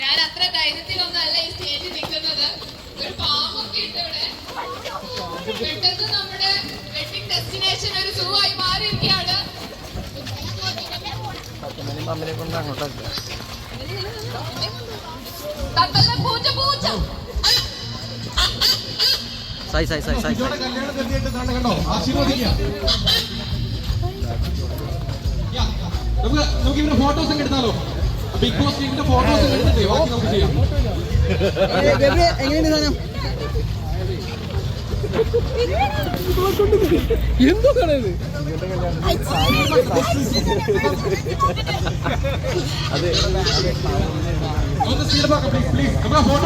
ഞാൻ അത്ര ധൈര്യത്തിലൊന്നല്ല ഈ സ്റ്റേജിൽ നിൽക്കുന്നത്. ഒരു പാമ്പൊക്കെ ഉണ്ട് ഇവിടെ. പെട്ടെന്ന് നമ്മുടെ വെഡിങ് ഡെസ്റ്റിനേഷൻ ഒരു സൂ ആയി മാറിയിരിക്കുകയാണ്. തത്തല്ല പൂച്ച പൂച്ച. സായി സായി സായി സായി കണ്ടോ? നമുക്ക് നമുക്ക് ഇവരുടെ ഫോട്ടോസ് ഒക്കെ എടുത്താലോ? ബിഗ് ബോസ് ടീമിന്റെ ഫോട്ടോസ് ഒക്കെ എടുത്തിട്ടേ ബാക്കി നമുക്ക് ചെയ്യാം. എങ്ങനെയുണ്ട് സാധനം? ഒന്ന് സ്പീഡ് പ്ലീസ് പ്ലീസ് നമുക്ക് ഫോട്ടോ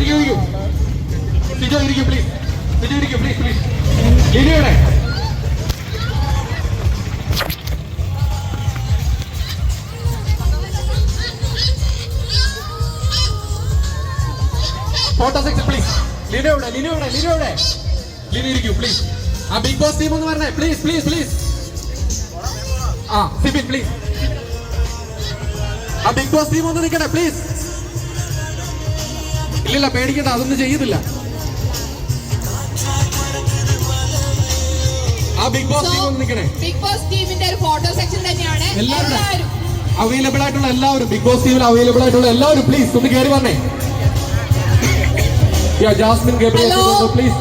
ഇരിക്കും ഇരിക്കും പ്ലീസ് ലീനു ഫോട്ടോ ഇരിക്കൂ ആ ബിഗ് ബോസ് ടീം ആ ആ ബിഗ് ബോസ് ടീം ഒന്ന് നിൽക്കണേ ഇല്ലില്ല പേടിക്കണ്ട അതൊന്നും ചെയ്യുന്നില്ല ബിഗ് ബോസ് ടീം ഒന്ന് നിൽക്കണേ ബിഗ് ബോസ് ടീമിന്റെ ഒരു ഫോട്ടോ സെക്ഷൻ തന്നെയാണ് എല്ലാവരും. അവൈലബിൾ ആയിട്ടുള്ള എല്ലാവരും ബിഗ് ബോസ് ടീമിൽ അവൈലബിൾ ആയിട്ടുള്ള എല്ലാവരും പ്ലീസ് ഒന്ന് കയറി വന്നേ. Jasmine Gabriel. Please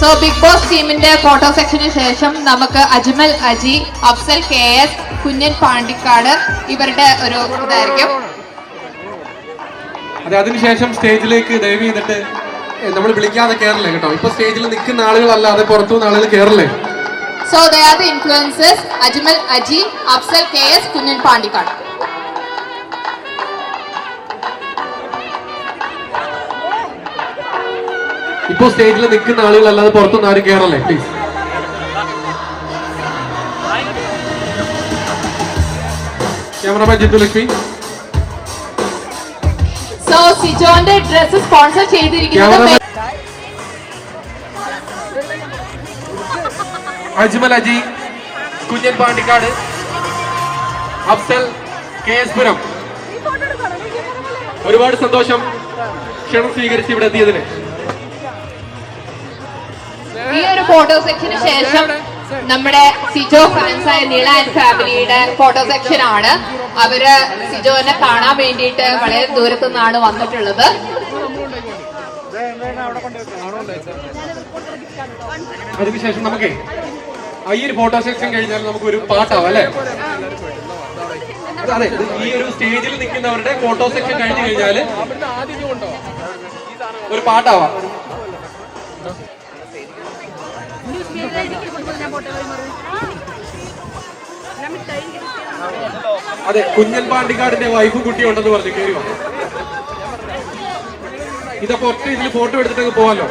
so big boss ടീമിന്റെ ഫോട്ടോ സെക്ഷന് ശേഷം നമുക്ക് അജ്മൽ അജി അഫ്സൽ കെ എസ് കുഞ്ഞൻ പാണ്ടിക്കാട് ഇവരുടെ ഒരു ഇതായിരിക്കും. അതെ അതിനുശേഷം സ്റ്റേജിലേക്ക് ദയവ് ചെയ്തിട്ട് നമ്മൾ വിളിക്കാതെ കയറില്ലേ കേട്ടോ? ഇപ്പൊ സ്റ്റേജിൽ നിൽക്കുന്ന ആളുകളല്ലാതെ പുറത്തുനിന്ന് ആളുകൾ കയറില്ലേ so they are the influences Ajmal Aji Afsal K S Kunjan Pandikkad. ഇപ്പൊ സ്റ്റേജിൽ നിൽക്കുന്ന ആളുകളല്ലാതെ പുറത്തുനിന്ന് ആരും കയറല്ലേ please cameraman Jithu Lakshmi. So സിജോന്റെ dress sponsor ചെയ്തിരിക്കുന്നത് അജ്മൽ അജി കുഞ്ഞൻ പാണ്ടിക്കാട് അഫ്സൽ കെ എസ് പുരം. ഒരുപാട് സന്തോഷം ക്ഷണം സ്വീകരിച്ച് ഇവിടെ എത്തിയതിന്. ഫോട്ടോ സെക്ഷന് ശേഷം നമ്മുടെ സിജോ ഫാൻസ് ആയ നീള ആൻഡ് ഫാമിലിയുടെ ഫോട്ടോ സെക്ഷൻ ആണ്. അവർ സിജോനെ കാണാൻ വേണ്ടിയിട്ട് വളരെ ദൂരത്തു നിന്നാണ് വന്നിട്ടുള്ളത്. അതിനുശേഷം നമുക്ക് ഈ ഒരു ഫോട്ടോ സെക്ഷൻ കഴിഞ്ഞാൽ നമുക്ക് ഒരു പാട്ടാവും അല്ലേ? അതെ ഈ ഒരു സ്റ്റേജിൽ നിൽക്കുന്നവരുടെ ഫോട്ടോ സെക്ഷൻ കഴിഞ്ഞു കഴിഞ്ഞാൽ ഒരു പാട്ടാവാം. അതെ കുഞ്ഞൻ പാണ്ടിക്കാടിന്റെ വൈഫും കുട്ടി ഉണ്ടെന്ന് പറഞ്ഞു കയറി വന്നു ഇതൊക്കെ ഒറ്റ ഇതിൽ ഫോട്ടോ എടുത്തിട്ടൊക്കെ പോവാലോ?